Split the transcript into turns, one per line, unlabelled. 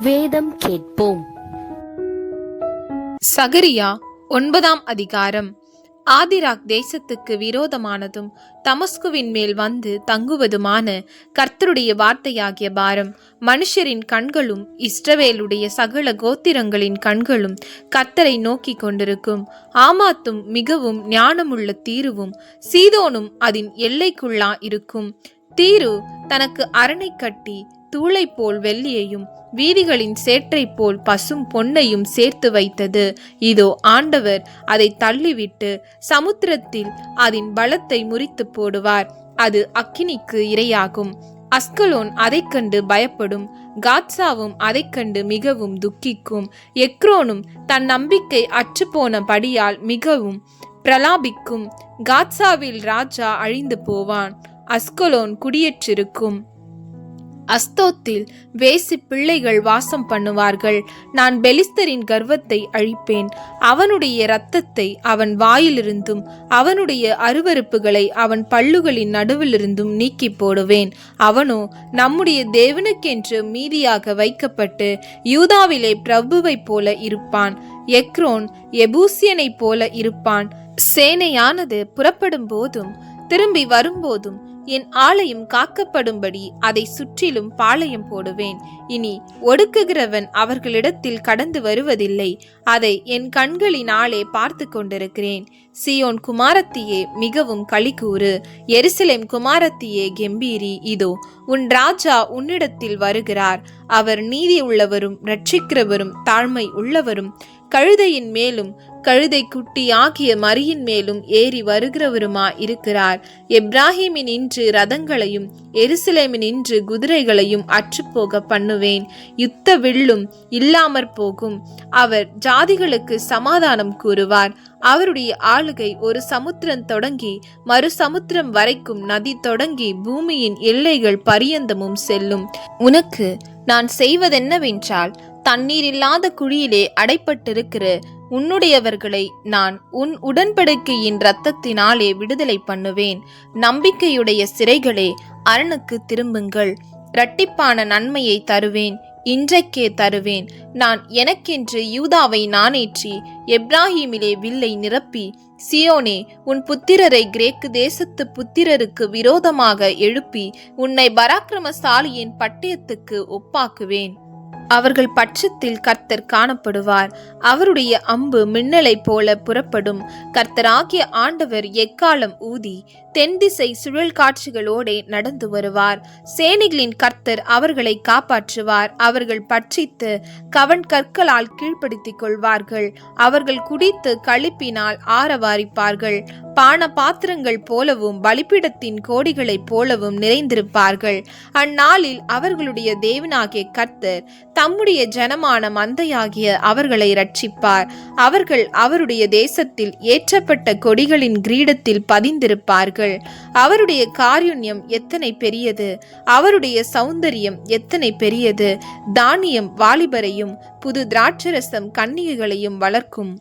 வேதம் கேட்போம்.
சகரியா ஒன்பதாம் அதிகாரம். ஆதிராக் தேசத்துக்கு விரோதமானதும் தமஸ்குவின் மேல் வந்து தங்குவதுமான கர்த்தருடைய வார்த்தையாகிய பாரம் மனுஷரின் கண்களும் இஸ்ரவேலுடைய சகல கோத்திரங்களின் கண்களும் கர்த்தரை நோக்கி கொண்டிருக்கும். ஆமாத்தும் மிகவும் ஞானமுள்ள தீருவும் சீதோனும் அதன் எல்லைக்குள்ளா இருக்கும். தீரு தனக்கு அரணை கட்டி தூளை போல் வெள்ளியையும் வீதிகளின் சேற்றைப் போல் பசும் பொன்னையும் சேர்த்து வைத்தது. இதோ ஆண்டவர் அதை தள்ளிவிட்டு சமுத்திரத்தில் அதன் பலத்தை முறித்து போடுவார். அது அக்கினிக்கு இரையாகும். அஸ்கலோன் அதைக் கண்டு பயப்படும். காட்சாவும் அதைக் கண்டு மிகவும் துக்கிக்கும். எக்ரோனும் தன் நம்பிக்கை அற்றுப்போனபடியால் மிகவும் பிரலாபிக்கும். காட்சாவில் ராஜா அழிந்து போவான். அஸ்கலோன் குடியேற்றிருக்கும். அஸ்தோத்தில் வேசி பிள்ளைகள் வாசம் பண்ணுவார்கள். நான் பெலிஸ்தரின் கர்வத்தை அழிப்பேன். அவனுடைய இரத்தத்தை அவன் வாயிலிருந்தும் அவனுடைய அருவருப்புகளை அவன் பல்லுகளின் நடுவிலிருந்தும் நீக்கி போடுவேன். அவனோ நம்முடைய தேவனுக்கென்று மீதியாக வைக்கப்பட்டு யூதாவிலே பிரபுவைப் போல இருப்பான். எக்ரோன் எபூசியனைப் போல இருப்பான். சேனையானது புறப்படும் போதும் திரும்பி வரும்போதும் என் ஆலயம் காக்கப்படும்படி அதை சுற்றிலும் பாளையம் போடுவேன். இனி ஒடுக்குகிறவன் அவர்களிடத்தில் கடந்து வருவதில்லை. அதை என் கண்களினாலே பார்த்து கொண்டிருக்கிறேன். சியோன் குமாரத்தியே மிகவும் களிக்கூறு எருசலேம் குமாரத்தியே கெம்பீரி இதோ உன் ராஜா உன்னிடத்தில் வருகிறார். அவர் நீதி உள்ளவரும் ரட்சிக்கிறவரும் தாழ்மை உள்ளவரும் கழுதையின் மேலும் கழுதை குட்டி ஆகிய மரியின் மேலும் ஏறி வருகிறவருமா இருக்கிறார். எப்ராஹிமின் இன்று ரதங்களையும் எருசலேமின் இன்று குதிரைகளையும் அற்றுப்போக பண்ணுவேன். யுத்த வில்லும் இல்லாமற் போகும். அவர் ஜாதிகளுக்கு சமாதானம் கூறுவார். அவருடைய ஆளுகை ஒரு சமுத்திரம் தொடங்கி மறு சமுத்திரம் வரைக்கும் நதி தொடங்கி பூமியின் எல்லைகள் பரியந்தமும் செல்லும். உனக்கு நான் செய்வதென்னவென்றால் தண்ணீர் இல்லாத குழியிலே அடைப்பட்டிருக்கிற உன்னுடையவர்களை நான் உன் உடன்படிக்கையின் இரத்தத்தினாலே விடுதலை பண்ணுவேன். நம்பிக்கையுடைய சிறைகளே அரணுக்கு திரும்புங்கள். இரட்டிப்பான நன்மையை தருவேன். இன்றைக்கே தருவேன். நான் எனக்கென்று யூதாவை நானேற்றி எப்ராஹிமிலே வில்லை நிரப்பி சியோனே உன் புத்திரரை கிரேக்கு தேசத்து புத்திரருக்கு விரோதமாக எழுப்பி உன்னை பராக்கிரமசாலியின் பட்டயத்துக்கு ஒப்பாக்குவேன். அவர்கள் பட்சத்தில் கர்த்தர் காணப்படுவார். அவருடைய அம்பு மின்னலைப் போல புறப்படும். கர்த்தராகிய ஆண்டவர் எக்காலம் ஊதி தென் திசை சுழல் காட்சிகளோடே நடந்து வருவார். சேனைகளின் கர்த்தர் அவர்களை காப்பாற்றுவார். அவர்கள் பட்சித்து கவன் கற்களால் கீழ்ப்படுத்திக் கொள்வார்கள். அவர்கள் குடித்து கழிப்பினால் ஆரவாரிப்பார்கள். பான பாத்திரங்கள் போலவும் பலிப்பிடத்தின் கோடிகளைப் போலவும் நிறைந்திருப்பார்கள். அந்நாளில் அவர்களுடைய தேவனாகிய கர்த்தர் தம்முடைய ஜனமான மந்தையாகிய அவர்களை ரட்சிப்பார் அவர்கள் அவருடைய தேசத்தில் ஏற்றப்பட்ட கொடிகளின் கிரீடத்தில் பதிந்திருப்பார்கள். அவருடைய காருண்யம் எத்தனை பெரியது? அவருடைய சௌந்தரியம் எத்தனை பெரியது? தானியம் வாலிபரையும் புது திராட்சரசம் கன்னிகைகளையும் வளர்க்கும்